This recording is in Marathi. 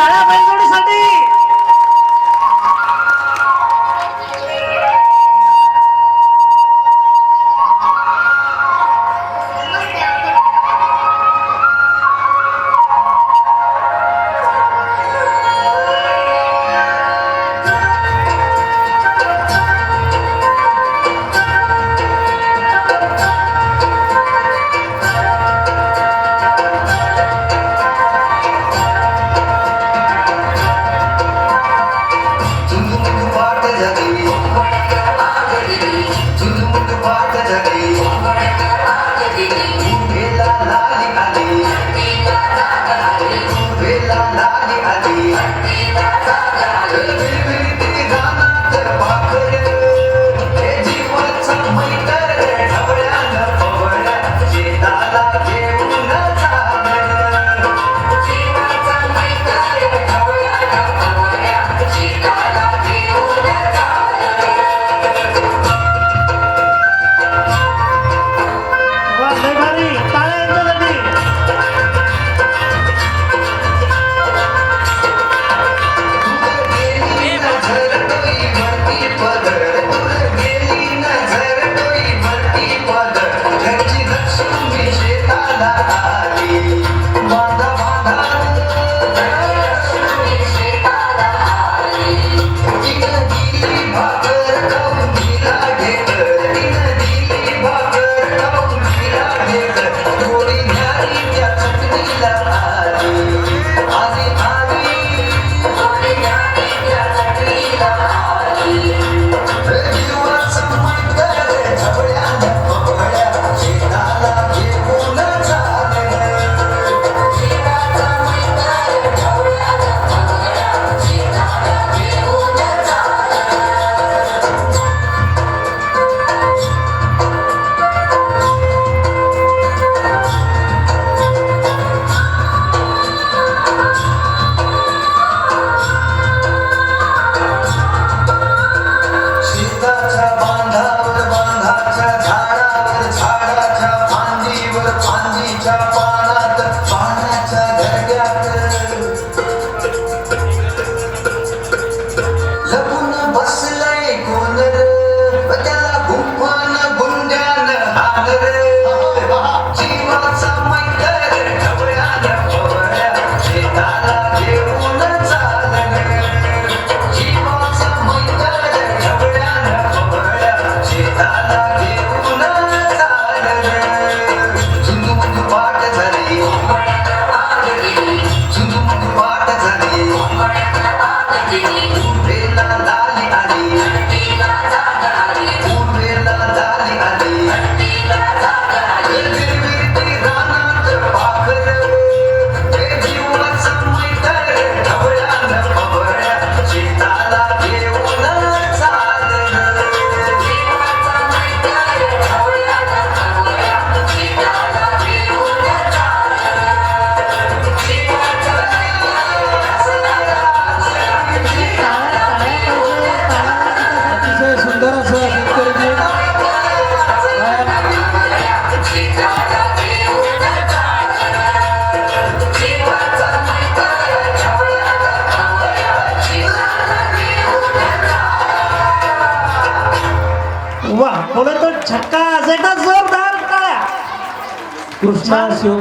काळ्या बैलजोडीसाठी वा पुढे तो छक्का असायचा जोरदार टाळ्या कृष्णा शिव